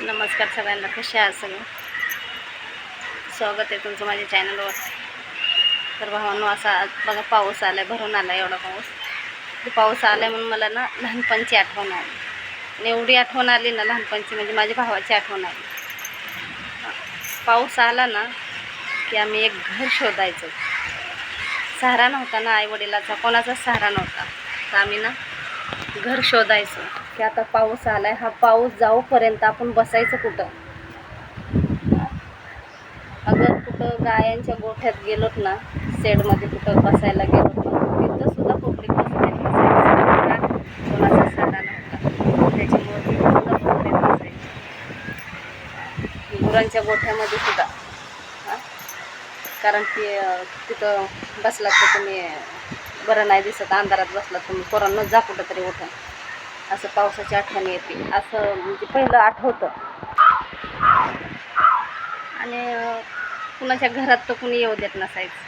नमस्कार सगळ्यांना कसे आहात सगळे? स्वागत आहे तुमचं माझ्या चॅनलवर तर भावांनो असा आज बघा पाऊस आला आहे भरून आला एवढा पाऊस. पाऊस आला आहे म्हणून मला ना लहानपणची आठवण आली. आणि एवढी आठवण आली ना लहानपणची म्हणजे माझ्या भावाची आठवण आली. पाऊस आला ना की आम्ही एक घर शोधायचो. सहारा नव्हता ना आईवडिलाचा कोणाचाच सहारा नव्हता. तर आम्ही ना घर शोधायचं. की आता पाऊस आलाय हा पाऊस जाऊपर्यंत आपण बसायचं कुठं? अगर कुठं गायांच्या गोठ्यात गेलोत ना शेडमध्ये कुठं बसायला गेलो तिथं सुद्धा पब्लिक बसण्यात बसायचं कोणाचा नव्हता. त्याच्यामुळे तिथं सुद्धा पब्लिक बसायची. गुरांच्या गोठ्यामध्ये सुद्धा. कारण की तिथं बसलात तर तुम्ही बरं नाही दिसत. अंधारात बसलात तुम्ही. पोरांना जा कुठं तरी उठा असं पावसाची आठवण येते. असं म्हणजे पहिलं आठवतं आणि कुणाच्या घरात तर कुणी येऊ देत नसायचं.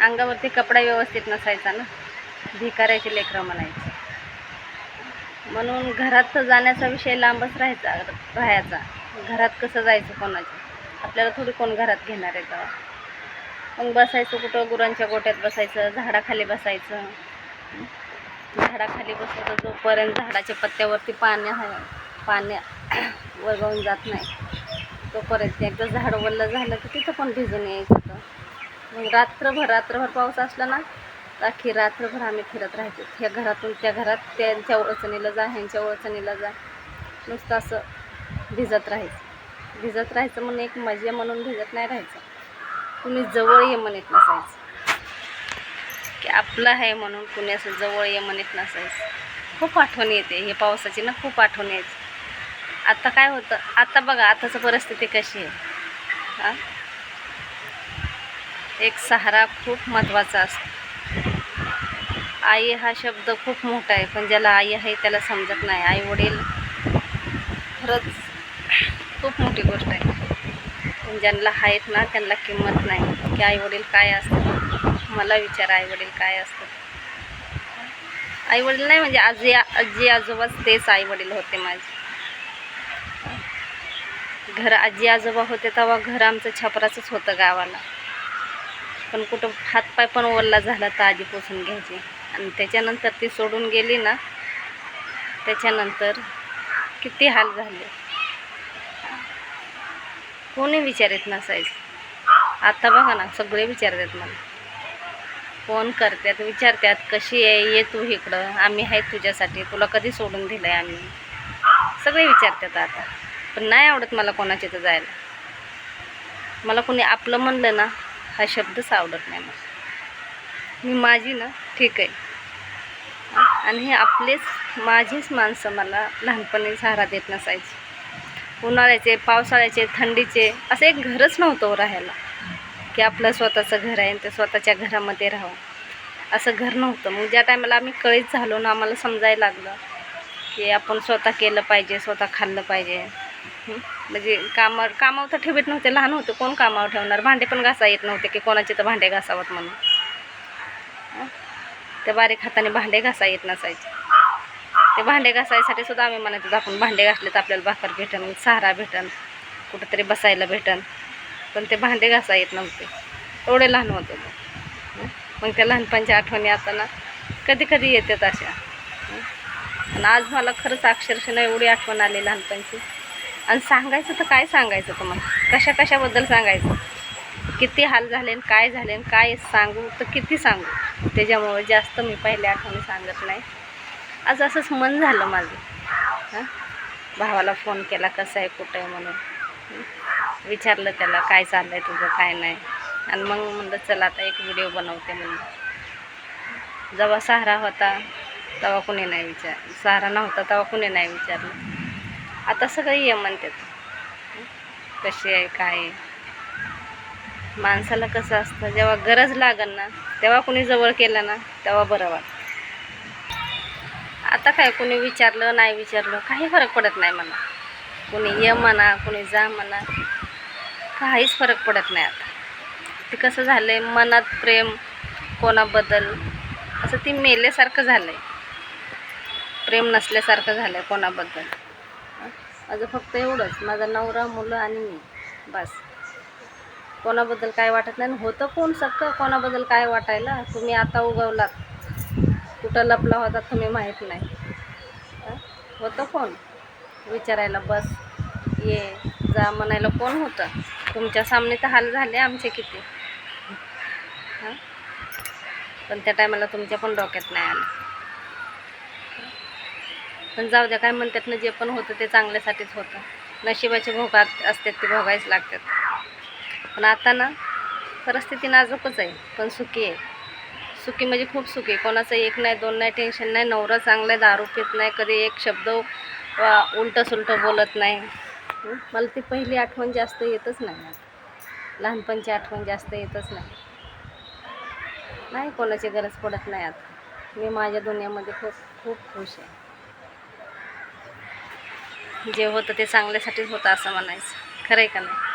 अंगावरती कपडा व्यवस्थित नसायचा ना. भिकाऱ्याचे लेकरं म्हणायचं. म्हणून घरात तर जाण्याचा विषय लांबच राहायचा राहायचा. घरात कसं जायचं कोणाच्या? आपल्याला थोडी कोण घरात घेणार आहे तेव्हा. मग बसायचं कुठं गुरांच्या गोट्यात बसायचं झाडाखाली बसायचं. झाडाखाली बसलं तर जोपर्यंत झाडाच्या पत्त्यावरती पाण्या पाण्या वगळून जात नाही तोपर्यंत एकदा झाड वल्लं झालं की तिथं पण भिजून यायचं होतं. मग रात्रभर रात्रभर पाऊस असला ना तर अख्खी रात्रभर आम्ही फिरत राहायचो. ह्या घरातून त्या घरात त्यांच्या ओळचणीला जा ह्यांच्या ओळचणीला जा. नुसतं असं भिजत राहायचं. भिजत राहायचं म्हणून एक मजा म्हणून भिजत नाही राहायचं. तुम्ही जवळ ये म्हणत नसायचं. की आपलं आहे म्हणून कुणी असं जवळ ये म्हणत नसायचं. खूप आठवण येते. हे पावसाची ना खूप आठवण यायची. आता काय होतं? आता बघा आताचं परिस्थिती कशी आहे? हां? एक सहारा खूप महत्त्वाचा असतो. आई हा शब्द खूप मोठा आहे पण ज्याला आई आहे त्याला समजत नाही. आई वडील खरंच खूप मोठी गोष्ट आहे. पण ज्यांना आहेत ना त्यांना किंमत नाही. की आई वडील काय असतात मला विचारा आई वडील काय असतात? आई वडील नाही म्हणजे आजी आजी आजोबाच तेच आई वडील होते माझे. घर आजी आजोबा होते तेव्हा घर आमचं छपराचंच होतं गावाला. पण कुठं हातपाय पण ओल्ला झाला तर आजी पोसून घ्यायची. आणि त्याच्यानंतर ती सोडून गेली ना त्याच्यानंतर किती हाल झाले. कोणी विचारित नसायचं. आता बघा ना सगळे विचारतात मला. फोन करतात विचारतात कशी आहे? ये तू इकडं. आम्ही आहेत तुझ्यासाठी. तुला कधी सोडून दिलं आहे आम्ही? सगळे विचारतात आता. पण नाही आवडत मला कोणाच्या इथं जायला. मला कोणी आपलं म्हणलं ना हा शब्दच आवडत नाही मला. मी माझी ना ठीक आहे. आणि हे आपलेच माझीच माणसं मला लहानपणी सहारा देत नसायची. उन्हाळ्याचे पावसाळ्याचे थंडीचे असं एक घरच नव्हतं राहायला. की आपलं स्वतःचं घर आहे आणि ते स्वतःच्या घरामध्ये राहावं. असं घर नव्हतं. मग ज्या टायमाला आम्ही कळीत झालो ना आम्हाला समजायला लागलं की आपण स्वतः केलं पाहिजे स्वतः खाल्लं पाहिजे. म्हणजे कामावर कामावर तर ठेवत नव्हते. लहान होते कोण कामावर ठेवणार? भांडे पण घासा येत नव्हते की कोणाचे तर भांडे घासावत म्हणून. त्या बारीक हाताने भांडे घासा येत नसायचे. ते भांडे घासायसाठी सुद्धा आम्ही म्हणत होतो आपण भांडे घासले तर आपल्याला भाकर भेटन सहारा भेटन कुठंतरी बसायला भेटन. पण ते भांडे घासा येत नव्हते. एवढे लहान होतो मग त्या लहानपणच्या आठवणी आता ना कधी कधी येतात अशा. आणि आज मला खरंच अक्षरशः एवढी आठवण आली लहानपणची. आणि सांगायचं तर काय सांगायचं तुम्हाला? कशा कशाबद्दल सांगायचं? किती हाल झाले काय झाले काय सांगू तर किती सांगू? त्याच्यामुळे जास्त मी पहिल्या आठवणी सांगत नाही. आज असंच मन झालं माझं. हां? भावाला फोन केला कसं आहे? कुठं आहे? म्हणून. विचारलं त्याला काय चाललं आहे तुझं काय नाही. आणि मग म्हणलं चला आता एक व्हिडिओ बनवते म्हणलं. जेव्हा सहारा होता तेव्हा कुणी नाही विचार सहारा नव्हता तेव्हा कुणी नाही विचारलं. आता सगळं ये म्हणतात कशी आहे काय आहे? माणसाला कसं असतं जेव्हा गरज लागन ना तेव्हा कुणी जवळ केलं ना तेव्हा बरं वाटतं. आता काय कुणी विचारलं नाही विचारलं काही फरक पडत नाही मला कुणी ये म्हणा कुणी जा म्हणा. काहीच फरक पडत नाही आता. ते कसं झालं आहे मनात प्रेम कोणाबद्दल असं ती मेल्यासारखं झालं आहे प्रेम नसल्यासारखं झालं आहे कोणाबद्दल. माझं फक्त एवढंच माझा नवरा मुलं आणि मी बस. कोणाबद्दल काय वाटत नाही आणि होतं कोण सक्क कोणाबद्दल काय वाटायला? तुम्ही आता उगवलात. कुठं लपला होता तुम्ही माहीत नाही. होतं कोण? विचारायला बस ये जा म्हणायला कोण होतं? तुमच्या सामने तर हाल झाले आमचे किती. हां? पण त्या टायमाला तुमच्या पण डोक्यात नाही आलं. पण जाऊ द्या काय म्हणतात ना जे पण होतं ते चांगल्यासाठीच होतं. नशिबाचे भोगात असतात ते भोगायच लागतात. पण आता ना परिस्थिती नाजूकच आहे पण सुखी आहे. सुखी म्हणजे खूप सुखी आहे. कोणाचं एक नाही दोन नाही टेन्शन नाही नवरा चांगला आहे दारू पित नाही कधी एक शब्द उलटं सुलटं बोलत नाही. मला ती पहिली आठवण जास्त येतच नाही. आता. लहानपणची आठवण जास्त येतच नाही. नाही कोणाची गरज पडत नाही आता. मी माझ्या दुनियामध्ये खूप खूप खुश आहे. जे होतं ते चांगल्यासाठीच होतं असं म्हणायचं. खरं आहे का नाही?